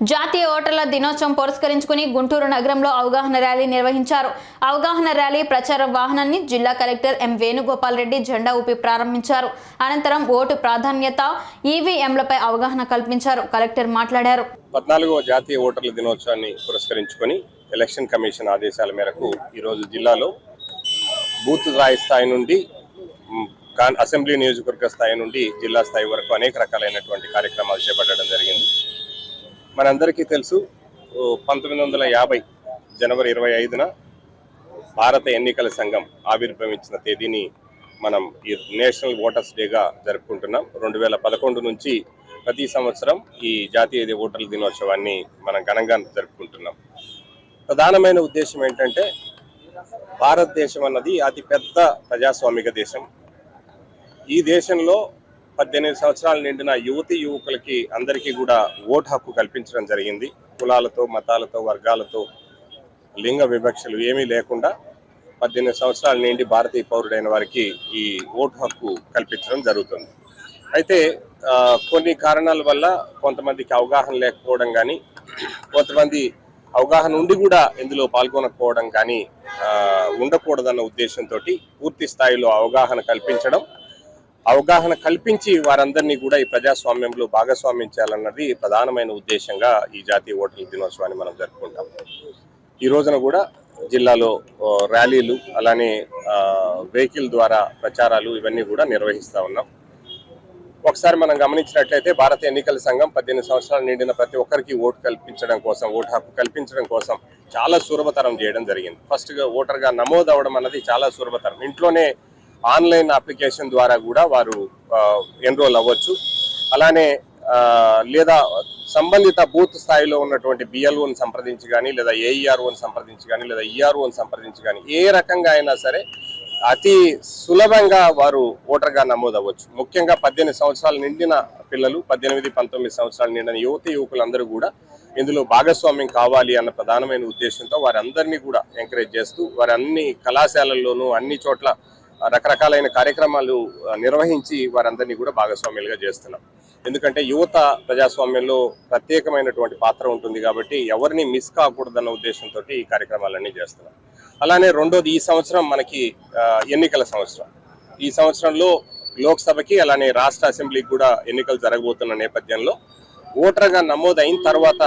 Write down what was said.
జాతీయ ఓటర్ల దినోత్సవం పురస్కరించుకుని గుంటూరు నగరంలో అవగాహన ర్యాలీ నిర్వహించారు. అవగాహన ర్యాలీ ప్రచార వాహనాన్ని జిల్లా కలెక్టర్ ఎం వేణుగోపాల్ రెడ్డి జెండా ఊపి ప్రారంభించారు. అనంతరం ఓటు ప్రాధాన్యత ఈవీఎంలపై అవగాహన కల్పించారు. కలెక్టర్ మాట్లాడారు. పద్నాలుగవ జాతీయ ఓటర్ల దినోత్సవాన్ని పురస్కరించుకొని ఎలక్షన్ కమిషన్ ఆదేశాల మేరకు ఈరోజు జిల్లాలో బూత్ స్థాయి స్థాయి నుండి అసెంబ్లీ నియోజకవర్గ స్థాయి నుండి జిల్లా స్థాయి వరకు అనేక రకాలైనటువంటి కార్యక్రమాలు చేపట్టడం జరిగింది. మనందరికీ తెలుసు పంతొమ్మిది వందల యాభై జనవరి ఇరవై ఐదున భారత ఎన్నికల సంఘం ఆవిర్భవించిన తేదీని మనం ఈ నేషనల్ ఓటర్స్ డేగా జరుపుకుంటున్నాం. రెండు వేల పదకొండు నుంచి ప్రతి సంవత్సరం ఈ జాతీయ ఓటర్ల దినోత్సవాన్ని మనం ఘనంగా జరుపుకుంటున్నాం. ప్రధానమైన ఉద్దేశం ఏంటంటే భారతదేశం అన్నది అతిపెద్ద ప్రజాస్వామిక దేశం. ఈ దేశంలో పద్దెనిమిది సంవత్సరాలు నిండిన యువతి యువకులకి అందరికీ కూడా ఓటు హక్కు కల్పించడం జరిగింది. కులాలతో మతాలతో వర్గాలతో లింగ వివక్షలు ఏమీ లేకుండా పద్దెనిమిది సంవత్సరాల నుండి భారతీయ పౌరుడైన వారికి ఈ ఓటు హక్కు కల్పించడం జరుగుతుంది. అయితే కొన్ని కారణాల వల్ల కొంతమందికి అవగాహన లేకపోవడం కానీ కొంతమంది అవగాహన ఉండి కూడా ఇందులో పాల్గొనకపోవడం కానీ ఉండకూడదన్న ఉద్దేశంతో పూర్తి స్థాయిలో అవగాహన కల్పించడం అవగాహన కల్పించి వారందరినీ కూడా ఈ ప్రజాస్వామ్యంలో భాగస్వామ్యం చేయాలన్నది ప్రధానమైన ఉద్దేశంగా ఈ జాతీయ ఓటర్ల దినోత్సవాన్ని మనం జరుపుకుంటాం. ఈ రోజున కూడా జిల్లాలో ర్యాలీలు అలానే వెహికల్ ద్వారా ప్రచారాలు ఇవన్నీ కూడా నిర్వహిస్తా ఉన్నాం. ఒకసారి మనం గమనించినట్లయితే భారత ఎన్నికల సంఘం పద్దెనిమిది సంవత్సరాలు నిండిన ప్రతి ఒక్కరికి ఓటు కల్పించడం కోసం ఓటు హక్కు కల్పించడం కోసం చాలా సులభతరం చేయడం జరిగింది. ఫస్ట్గా ఓటర్గా నమోదు అవ్వడం అన్నది చాలా సులభతరం. ఇంట్లోనే ఆన్లైన్ అప్లికేషన్ ద్వారా కూడా వారు ఎన్రోల్ అవ్వచ్చు. అలానే లేదా సంబంధిత బూత్ స్థాయిలో ఉన్నటువంటి బిఎల్ఓని సంప్రదించి కానీ లేదా ఏఈఆర్ఓని సంప్రదించి కానీ లేదా ఈఆర్ఓని సంప్రదించి కానీ ఏ రకంగా అయినా సరే అతి సులభంగా వారు ఓటర్గా నమోదవ్వచ్చు. ముఖ్యంగా పద్దెనిమిది సంవత్సరాలు నిండిన పిల్లలు పద్దెనిమిది పంతొమ్మిది సంవత్సరాలు నిండిన యువతి యువకులందరూ కూడా ఇందులో భాగస్వామ్యం కావాలి అన్న ప్రధానమైన ఉద్దేశంతో వారందరినీ కూడా ఎంకరేజ్ చేస్తూ వారి అన్ని కళాశాలల్లోనూ అన్ని చోట్ల రకరకాలైన కార్యక్రమాలు నిర్వహించి వారందరినీ కూడా భాగస్వామ్యులుగా చేస్తున్నాం. ఎందుకంటే యువత ప్రజాస్వామ్యంలో ప్రత్యేకమైనటువంటి పాత్ర ఉంటుంది కాబట్టి ఎవరిని మిస్ కాకూడదన్న ఉద్దేశంతో ఈ కార్యక్రమాలన్నీ చేస్తున్నాం. అలానే రెండోది ఈ సంవత్సరం మనకి ఎన్నికల సంవత్సరం. ఈ సంవత్సరంలో లోక్సభకి అలానే రాష్ట్ర అసెంబ్లీకి కూడా ఎన్నికలు జరగబోతున్న నేపథ్యంలో ఓటర్గా నమోదైన తర్వాత